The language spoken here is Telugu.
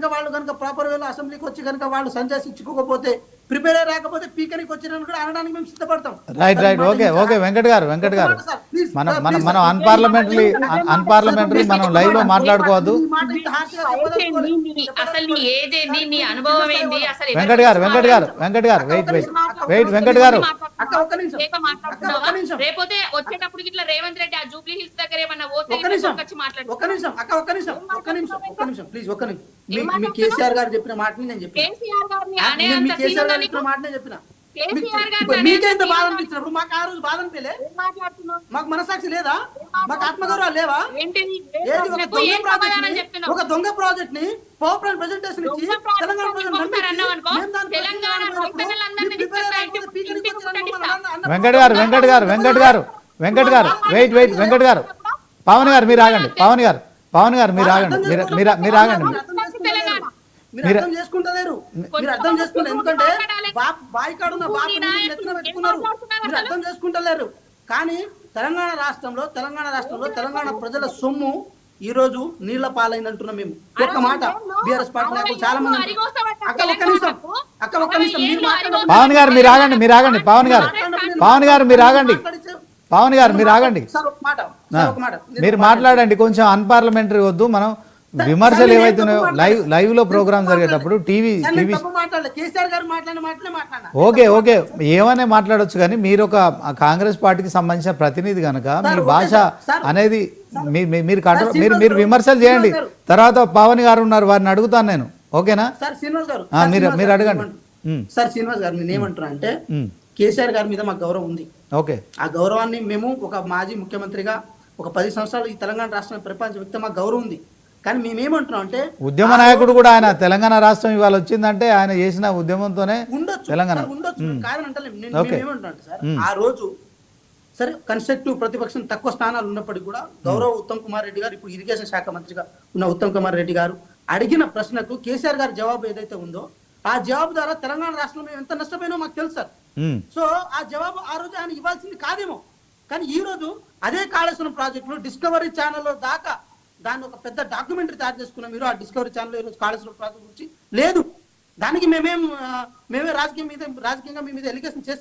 కనుక వాళ్ళు కనుక ప్రాపర్ వేలో అసెంబ్లీకి వచ్చి కనుక వాళ్ళు సంజయ్ ఇచ్చుకోకపోతే ప్రిపేర్ అయ్యి రాకపోతే పీకనికి వచ్చిన కూడా అనడానికి మేము సిద్ధపడతాం right right okay okay Venkat గారు వెంకట్ గారు మనం మనం మనం. అన్పార్లమెంటరీ అన్పార్లమెంటరీ మనం లైవ్లో మాట్లాడుకోవద్దు వెంకట్ గారు వెంకట్ గారు వెంకట్ గారు వెయిట్ వెయిట్ వెయిట్ వెంకట్ గారు అక్క, ఒక్క నిమిషం. లేక మాట్లాడుతున్నావా? అక్క, ఒక్క నిమిషం. రేపోతే వచ్చేటప్పుడు ఇట్లా రేవంత్ రెడ్డి ఆ జూబ్లీ హిల్స్ దగ్గర ఏమన్నా పోతే ఒక్క నిమిషం. వచ్చి మాట్లాడు. ఒక్క నిమిషం. అక్క ఒక్క నిమిషం. ఒక్క నిమిషం. ఒక్క నిమిషం. ప్లీజ్ ఒక్క నిమిషం. మీ- ఏం మీ మాట్లాడుతున్నావు? కేసీఆర్ గారు చెప్పిన మాటని నేను చెప్పిన. మీ కేసీఆర్ గారు మాటనే బాధ అనిపించినప్పుడు మాకు ఆ రోజు బాధ అనిపించలే? మాకు మనసాక్షి లేదా? మాకు ఆత్మగౌరవాలు లేవా? ఒక దొంగ ప్రాజెక్ట్ని పవర్ ప్రెజెంటేషన్ ఇచ్చి తెలంగాణ వెంకట్ గారు వెంకట్ గారు వెంకట్ గారు వెంకట్ గారు వెయిట్ వెయిట్ వెంకట్ గారు. పవన్ గారు మీరు ఆగండి. పవన్ గారు పవన్ గారు మీరు ఆగండి. మీరు మీరు మీరు ఆగండి. మీరు అర్థం చేసుకుంటలేరు. మీరు చేసుకుంటారు ఎందుకంటే బా- బాయికాడున్న బాబు నెత్తిన పెట్టుకున్నారు? మీరు అర్థం చేసుకుంటలేరు. కానీ తెలంగాణ రాష్ట్రంలో తెలంగాణ రాష్ట్రంలో తెలంగాణ ప్రజల సొమ్ము ఈ రోజు నీళ్ళ పాలైందంటున్నాం మేము. ఒక్క మాట బీఆర్ఎస్ పార్టీ నాయకులు చాలా మంది. అక్క ఒక్క నిమిషం. అక్క ఒక్క నిమిషం. పవన్ గారు మీరు ఆగండి మీరు ఆగండి. పవన్ గారు పవన్ గారు మీరు ఆగండి. పవన్ గారు మీరు ఆగండి. మీరు మాట్లాడండి కొంచెం అన్పార్లమెంటరీ వద్దు. మనం విమర్శలు ఏవైతున్నాయో లైవ్ లైవ్లో ప్రోగ్రామ్ జరిగేటప్పుడు టీవీ టీవీ ఓకే ఓకే. ఏమనే మాట్లాడొచ్చు కానీ మీరు ఒక కాంగ్రెస్ పార్టీకి సంబంధించిన ప్రతినిధి కనుక మీ భాష. అనేది మీరు కంట్రోల్ మీరు మీరు విమర్శలు చేయండి. తర్వాత పవన్ గారు ఉన్నారు వారిని అడుగుతాను నేను. ఓకేనా? మీరు మీరు అడగండి. సార్ శ్రీనివాస్ గారు నేను ఏమంటున్నా అంటే కేసీఆర్ గారి మీద మాకు గౌరవం ఉంది. ఓకే. ఆ గౌరవాన్ని మేము ఒక మాజీ ముఖ్యమంత్రిగా ఒక పది సంవత్సరాలు ఈ తెలంగాణ రాష్ట్రం ప్రపంచ వ్యక్తి మాకు గౌరవం ఉంది. కానీ మేమేమంటున్నాం అంటే ఉద్యమ నాయకుడు కూడా ఆయన తెలంగాణ రాష్ట్రం ఇవాళ వచ్చిందంటే ఆయన చేసిన ఉద్యమంతోనే ఉండొచ్చు. తెలంగాణ. ఉండొచ్చు. కాదని అంటే సార్ ఆ రోజు సరే కన్స్ట్రక్టివ్ ప్రతిపక్షం తక్కువ స్థానాలు ఉన్నప్పటికీ కూడా గౌరవ ఉత్తమ్ కుమార్ రెడ్డి గారు ఇప్పుడు ఇరిగేషన్ శాఖ మంత్రిగా ఉన్న ఉత్తమ్ కుమార్ రెడ్డి గారు అడిగిన ప్రశ్నకు కేసీఆర్ గారి జవాబు ఏదైతే ఉందో ఆ జవాబు ద్వారా తెలంగాణ రాష్ట్రంలో మేము ఎంత నష్టపోయినో మాకు తెలుసు సార్. Hmm. సో ఆ జవాబు ఆ రోజు ఆయన ఇవ్వాల్సింది కాదేమో. కానీ ఈ రోజు అదే కాళేశ్వరం ప్రాజెక్టులో డిస్కవరీ ఛానల్లో దాకా దాన్ని ఒక పెద్ద డాక్యుమెంటరీ తయారు చేసుకున్నాం. మీరు ఆ డిస్కవరీ ఛానల్ ఈరోజు కాళేశ్వరం ప్రాజెక్ట్ గురించి లేదు. దానికి మేమేం మేమే రాజకీయం మీద రాజకీయంగా మీ మీద ఎలిగేషన్ చేస్తాం.